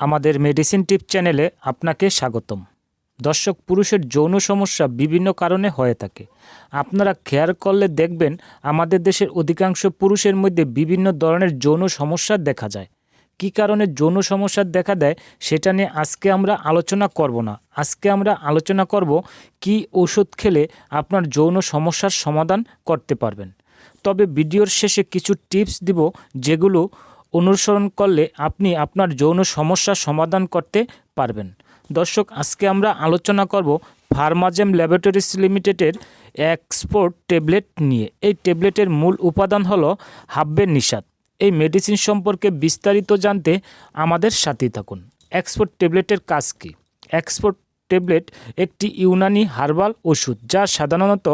আমাদের মেডিসিন টিপ চ্যানেলে আপনাকে স্বাগতম। দর্শক, পুরুষের যৌন সমস্যা বিভিন্ন কারণে হয়ে থাকে। আপনারা খেয়াল করলে দেখবেন আমাদের দেশের অধিকাংশ পুরুষের মধ্যে বিভিন্ন ধরনের যৌন সমস্যা দেখা যায়। কী কারণে যৌন সমস্যা দেখা দেয় সেটা নিয়ে আজকে আমরা আলোচনা করব না। আজকে আমরা আলোচনা করব কি ওষুধ খেলে আপনার যৌন সমস্যার সমাধান করতে পারবেন। তবে ভিডিওর শেষে কিছু টিপস দিব যেগুলো অনুসরণ করলে আপনি আপনার যৌন সমস্যার সমাধান করতে পারবেন। দর্শক, আজকে আমরা আলোচনা করব ফার্মাজেম ল্যাবরেটরিজ লিমিটেডের এক্সপোর্ট ট্যাবলেট নিয়ে। এই ট্যাবলেটের মূল উপাদান হলো হাব্বের নিষাদ। এই মেডিসিন সম্পর্কে বিস্তারিত জানতে আমাদের সাথেই থাকুন। এক্সপোর্ট ট্যাবলেটের কাজ কী? এক্সপোর্ট ট্যাবলেট একটি ইউনানি হার্বাল ওষুধ যা সাধারণত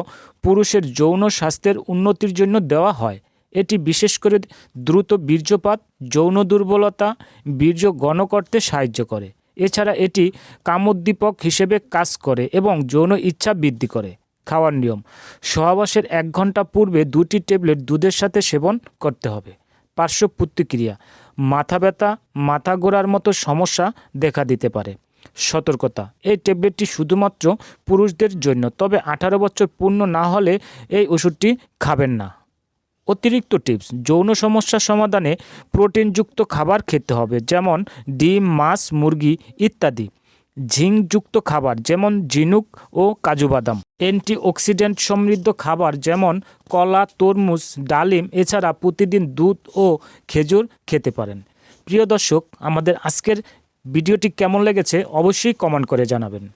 পুরুষের যৌন স্বাস্থ্যের উন্নতির জন্য দেওয়া হয়। এটি বিশেষ করে দ্রুত বীর্যপাত, যৌন দুর্বলতা, বীর্য গণ করতে সাহায্য করে। এছাড়া এটি কামোদ্দীপক হিসেবে কাজ করে এবং যৌন ইচ্ছা বৃদ্ধি করে। খাওয়ার নিয়ম, সহবাসের এক ঘণ্টা পূর্বে দুটি ট্যাবলেট দুধের সাথে সেবন করতে হবে। পার্শ্ব প্রতিক্রিয়া, মাথা ব্যথা, মাথা গোড়ার মতো সমস্যা দেখা দিতে পারে। সতর্কতা, এই ট্যাবলেটটি শুধুমাত্র পুরুষদের জন্য, তবে আঠারো বছর পূর্ণ না হলে এই ওষুধটি খাবেন না। অতিরিক্ত টিপস, যৌন সমস্যা সমাধানে প্রোটিনযুক্ত খাবার খেতে হবে, যেমন ডিম, মাছ, মুরগি ইত্যাদি। ঝিংযুক্ত খাবার, যেমন ঝিনুক ও কাজু বাদাম। অ্যান্টিঅক্সিডেন্ট সমৃদ্ধ খাবার, যেমন কলা, তরমুজ, ডালিম, এছাড়া প্রতিদিন দুধ ও খেজুর খেতে পারেন। প্রিয় দর্শক, আমাদের আজকের ভিডিওটি কেমন লেগেছে অবশ্যই কমেন্ট করে জানাবেন।